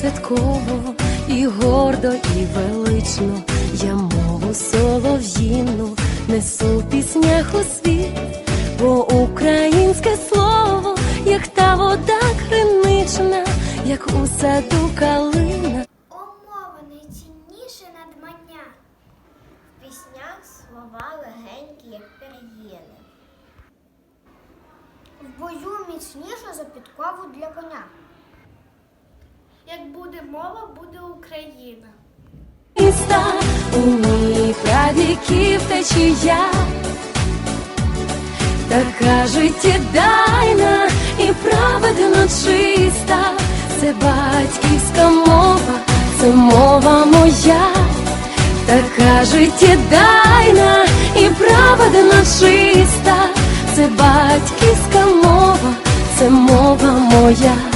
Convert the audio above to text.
святково, і гордо, і велично. Я мову солов'їну несу в піснях у світ, бо українське слово, як та вода кринична, як у саду калина. О, мова найцінніше надмання. В піснях слова легенькі, як пер'єни. В бою міцніше за підкову для коня. Як буде мова, буде Україна. міста, у ній правіків течія, така життєдайна і праведно чиста, це батьківська мова, це мова моя, така життєдайна і праведно чиста, це батьківська мова, це мова моя.